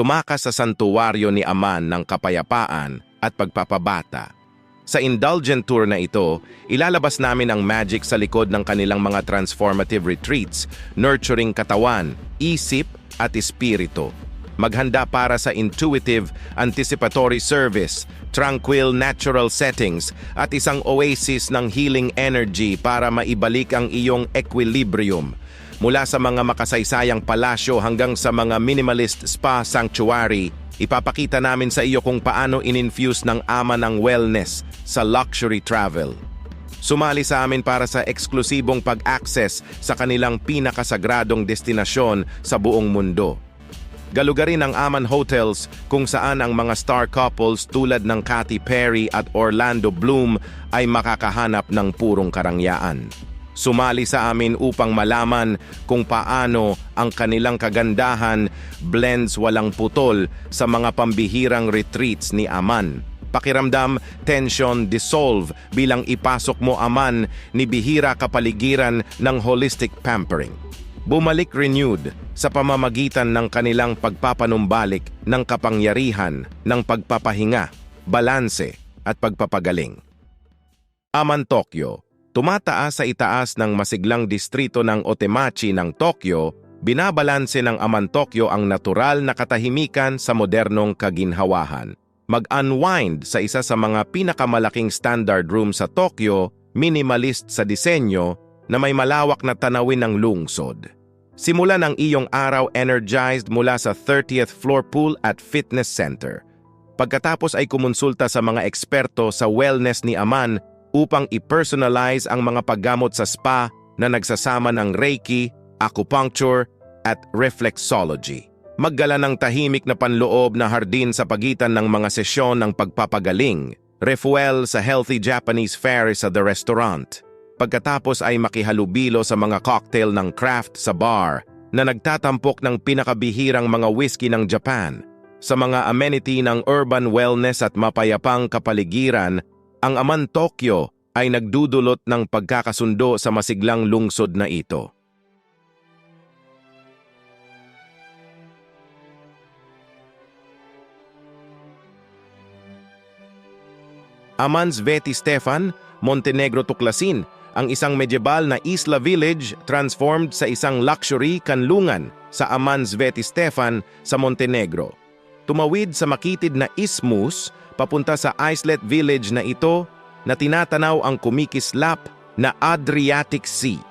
tumakas sa santuwaryo ni Aman ng kapayapaan at pagpapabata. Sa indulgent tour na ito, ilalabas namin ang magic sa likod ng kanilang mga transformative retreats, nurturing katawan, isip at espiritu. Maghanda para sa intuitive, anticipatory service, tranquil natural settings at isang oasis ng healing energy para maibalik ang iyong equilibrium. Mula sa mga makasaysayang palasyo hanggang sa mga minimalist spa sanctuary, ipapakita namin sa iyo kung paano in-infuse ng ama ng wellness sa luxury travel. Sumali sa amin para sa eksklusibong pag-access sa kanilang pinakasagradong destinasyon sa buong mundo. Galugarin ang Aman Hotels kung saan ang mga star couples tulad ng Katy Perry at Orlando Bloom ay makakahanap ng purong karangyaan. Sumali sa amin upang malaman kung paano ang kanilang kagandahan blends walang putol sa mga pambihirang retreats ni Aman. Pakiramdam, tension, dissolve bilang ipasok mo Aman ni bihira kapaligiran ng holistic pampering. Bumalik renewed sa pamamagitan ng kanilang pagpapanumbalik ng kapangyarihan, ng pagpapahinga, balanse at pagpapagaling. Aman Tokyo, tumataas sa itaas ng masiglang distrito ng Otemachi ng Tokyo, binabalanse ng Aman Tokyo ang natural na katahimikan sa modernong kaginhawahan. Mag-unwind sa isa sa mga pinakamalaking standard room sa Tokyo, minimalist sa disenyo, na may malawak na tanawin ng lungsod. Simulan ang iyong araw energized mula sa 30th floor pool at fitness center. Pagkatapos ay kumonsulta sa mga eksperto sa wellness ni Aman upang i-personalize ang mga paggamot sa spa na nagsasama ng Reiki, acupuncture, at reflexology. Maggala ng tahimik na panloob na hardin sa pagitan ng mga sesyon ng pagpapagaling, refuel sa healthy Japanese fare sa the restaurant. Pagkatapos ay makihalubilo sa mga cocktail ng craft sa bar na nagtatampok ng pinakabihirang mga whiskey ng Japan. Sa mga amenity ng urban wellness at mapayapang kapaligiran, ang Aman Tokyo ay nagdudulot ng pagkakasundo sa masiglang lungsod na ito. Amans Veti Stefan, Montenegro Tuklasin, ang isang medieval na isla village transformed sa isang luxury kanlungan sa Amans Veti Stefan sa Montenegro. Tumawid sa makitid na isthmus papunta sa islet village na ito na tinatanaw ang kumikislap na Adriatic Sea.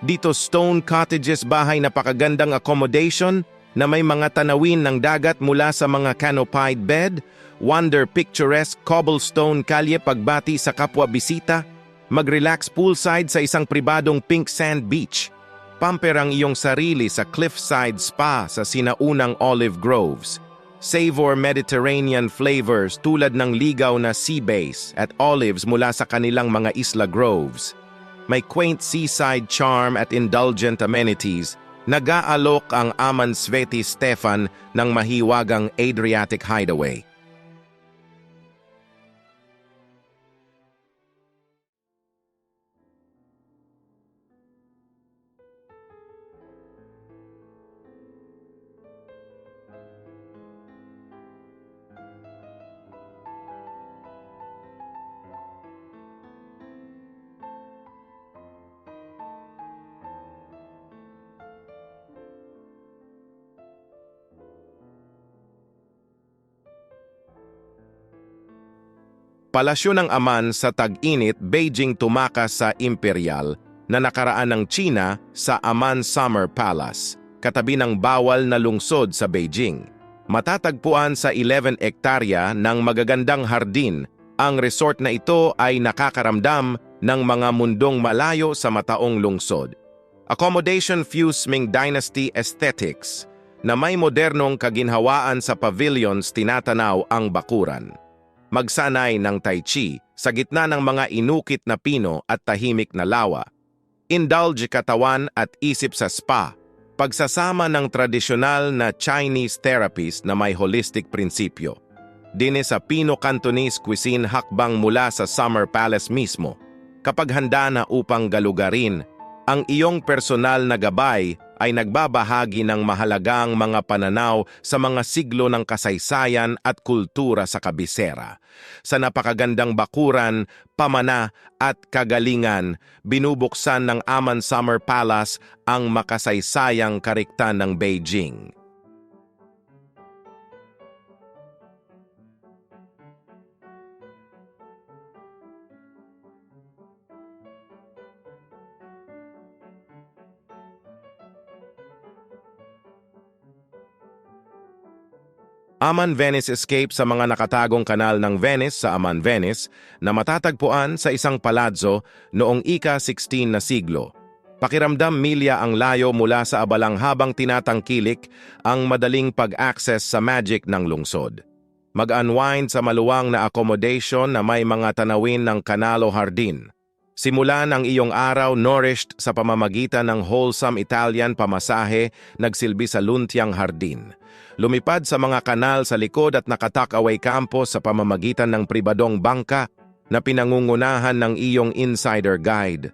Dito stone cottages bahay na pakagandang accommodation na may mga tanawin ng dagat mula sa mga canopied bed, wonder picturesque cobblestone kalye pagbati sa kapwa bisita, mag-relax poolside sa isang pribadong pink sand beach, pamper ang iyong sarili sa cliffside spa sa sinaunang olive groves, savor Mediterranean flavors tulad ng ligaw na sea base at olives mula sa kanilang mga isla groves. May quaint seaside charm at indulgent amenities nag-aalok ang Aman Sveti Stefan ng mahiwagang Adriatic Hideaway. Palasyo ng Aman sa tag-init, Beijing tumakas sa Imperial na nakaraan ng China sa Aman Summer Palace, katabi ng bawal na lungsod sa Beijing. Matatagpuan sa 11 ektarya ng magagandang hardin, ang resort na ito ay nakakaramdam ng mga mundong malayo sa mataong lungsod. Accommodation fuse Ming Dynasty Aesthetics na may modernong kaginhawaan sa pavilions tinatanaw ang bakuran magsanay ng Tai Chi sa gitna ng mga inukit na pino at tahimik na lawa. Indulge katawan at isip sa spa, pagsasama ng tradisyonal na Chinese therapist na may holistic prinsipyo. Dine sa Pino Cantonese cuisine hakbang mula sa Summer Palace mismo. Kapag handa na upang galugarin, ang iyong personal na gabay ay nagbabahagi ng mahalagang mga pananaw sa mga siglo ng kasaysayan at kultura sa kabisera. Sa napakagandang bakuran, pamana at kagalingan, binubuksan ng Aman Summer Palace ang makasaysayang kariktan ng Beijing. Aman Venice Escape sa mga nakatagong kanal ng Venice sa Aman Venice na matatagpuan sa isang palazzo noong ika-16 na siglo. Pakiramdam milya ang layo mula sa abalang habang tinatangkilik ang madaling pag-access sa magic ng lungsod. Mag-unwind sa maluwang na accommodation na may mga tanawin ng kanalo hardin. Simulan ang iyong araw nourished sa pamamagitan ng wholesome Italian pamasahe nagsilbi sa luntiang hardin lumipad sa mga kanal sa likod at nakatakaway kampo sa pamamagitan ng pribadong bangka na pinangungunahan ng iyong insider guide.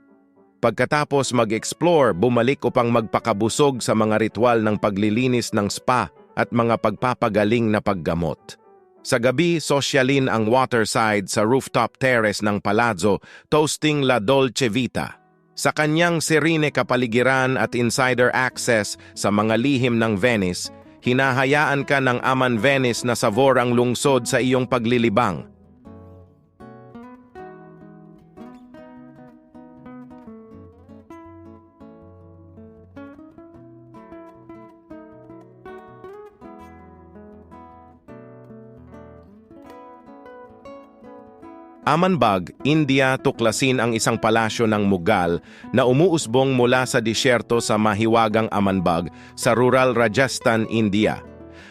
Pagkatapos mag-explore, bumalik upang magpakabusog sa mga ritual ng paglilinis ng spa at mga pagpapagaling na paggamot. Sa gabi, sosyalin ang waterside sa rooftop terrace ng palazzo, toasting La Dolce Vita. Sa kanyang serene kapaligiran at insider access sa mga lihim ng Venice, hinahayaan ka ng Aman Venice na savor ang lungsod sa iyong paglilibang. Amanbag, India tuklasin ang isang palasyo ng Mughal na umuusbong mula sa disyerto sa mahiwagang Amanbag sa rural Rajasthan, India.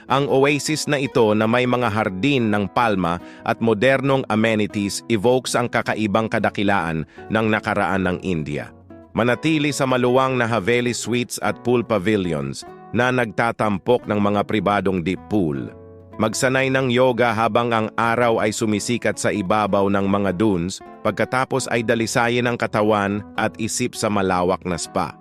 Ang oasis na ito na may mga hardin ng palma at modernong amenities evokes ang kakaibang kadakilaan ng nakaraan ng India. Manatili sa maluwang na Haveli suites at pool pavilions na nagtatampok ng mga pribadong deep pool. Magsanay ng yoga habang ang araw ay sumisikat sa ibabaw ng mga dunes, pagkatapos ay dalisayin ang katawan at isip sa malawak na spa.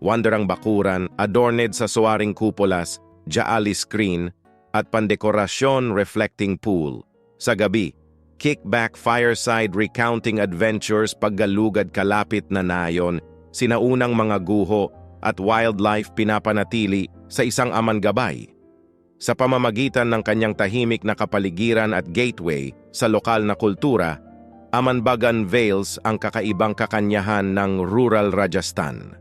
Wanderang bakuran, adorned sa suwaring kupolas, jaali screen, at pandekorasyon reflecting pool. Sa gabi, kickback fireside recounting adventures paggalugad kalapit na nayon, sinaunang mga guho at wildlife pinapanatili sa isang amangabay sa pamamagitan ng kanyang tahimik na kapaligiran at gateway sa lokal na kultura, Amanbagan veils ang kakaibang kakanyahan ng rural Rajasthan.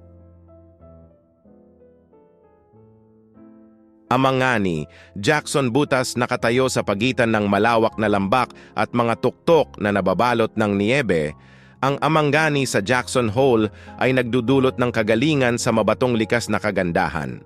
Amangani, Jackson Butas nakatayo sa pagitan ng malawak na lambak at mga tuktok na nababalot ng niebe, ang Amangani sa Jackson Hole ay nagdudulot ng kagalingan sa mabatong likas na kagandahan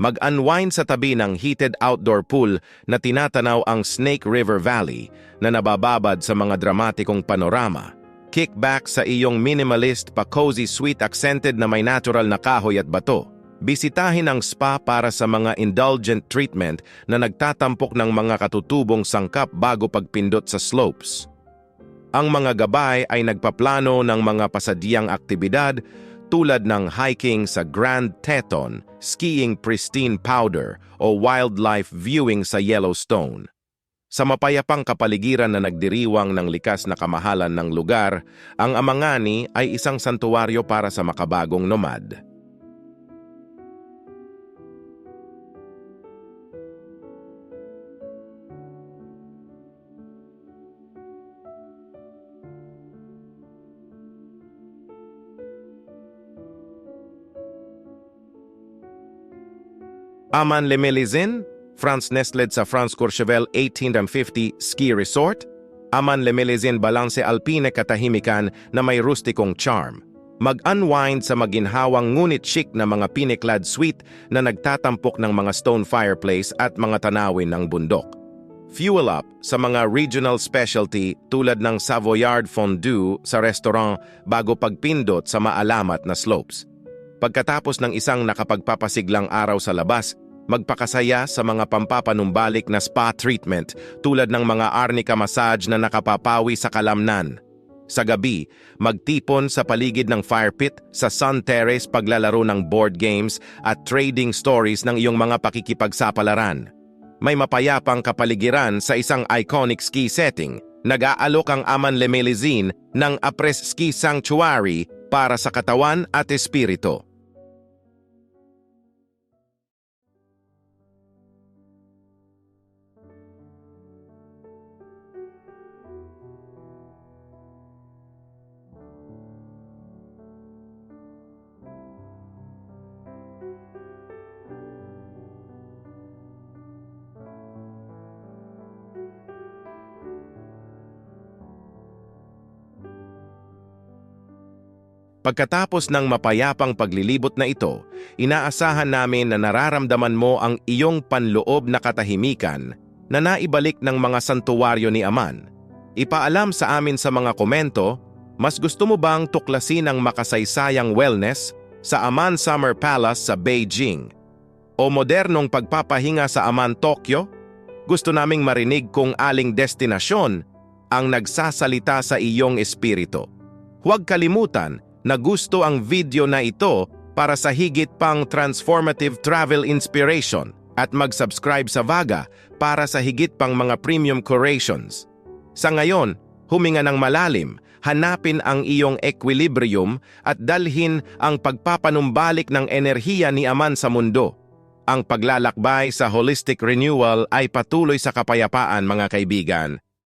mag-unwind sa tabi ng heated outdoor pool na tinatanaw ang Snake River Valley na nabababad sa mga dramatikong panorama. Kick back sa iyong minimalist pa cozy sweet accented na may natural na kahoy at bato. Bisitahin ang spa para sa mga indulgent treatment na nagtatampok ng mga katutubong sangkap bago pagpindot sa slopes. Ang mga gabay ay nagpaplano ng mga pasadyang aktibidad tulad ng hiking sa Grand Teton, skiing pristine powder o wildlife viewing sa Yellowstone. Sa mapayapang kapaligiran na nagdiriwang ng likas na kamahalan ng lugar, ang Amangani ay isang santuwaryo para sa makabagong nomad. Aman Lemelizin, France nestled sa France Courchevel 1850 Ski Resort, Aman Lemelizin Balance Alpine katahimikan na may rustikong charm. Mag-unwind sa maginhawang ngunit chic na mga piniklad suite na nagtatampok ng mga stone fireplace at mga tanawin ng bundok. Fuel up sa mga regional specialty tulad ng Savoyard Fondue sa restaurant bago pagpindot sa maalamat na slopes. Pagkatapos ng isang nakapagpapasiglang araw sa labas, magpakasaya sa mga pampapanumbalik na spa treatment tulad ng mga arnica massage na nakapapawi sa kalamnan. Sa gabi, magtipon sa paligid ng fire pit, sa sun terrace paglalaro ng board games at trading stories ng iyong mga pakikipagsapalaran. May mapayapang kapaligiran sa isang iconic ski setting. Nag-aalok ang Aman Lemelizin ng Apres Ski Sanctuary para sa katawan at espiritu. Pagkatapos ng mapayapang paglilibot na ito, inaasahan namin na nararamdaman mo ang iyong panloob na katahimikan na naibalik ng mga santuwaryo ni Aman. Ipaalam sa amin sa mga komento, mas gusto mo bang tuklasin ang makasaysayang wellness sa Aman Summer Palace sa Beijing? O modernong pagpapahinga sa Aman Tokyo? Gusto naming marinig kung aling destinasyon ang nagsasalita sa iyong espiritu. Huwag kalimutan na gusto ang video na ito para sa higit pang transformative travel inspiration at mag-subscribe sa Vaga para sa higit pang mga premium curations. Sa ngayon, huminga ng malalim, hanapin ang iyong equilibrium at dalhin ang pagpapanumbalik ng enerhiya ni Aman sa mundo. Ang paglalakbay sa holistic renewal ay patuloy sa kapayapaan mga kaibigan.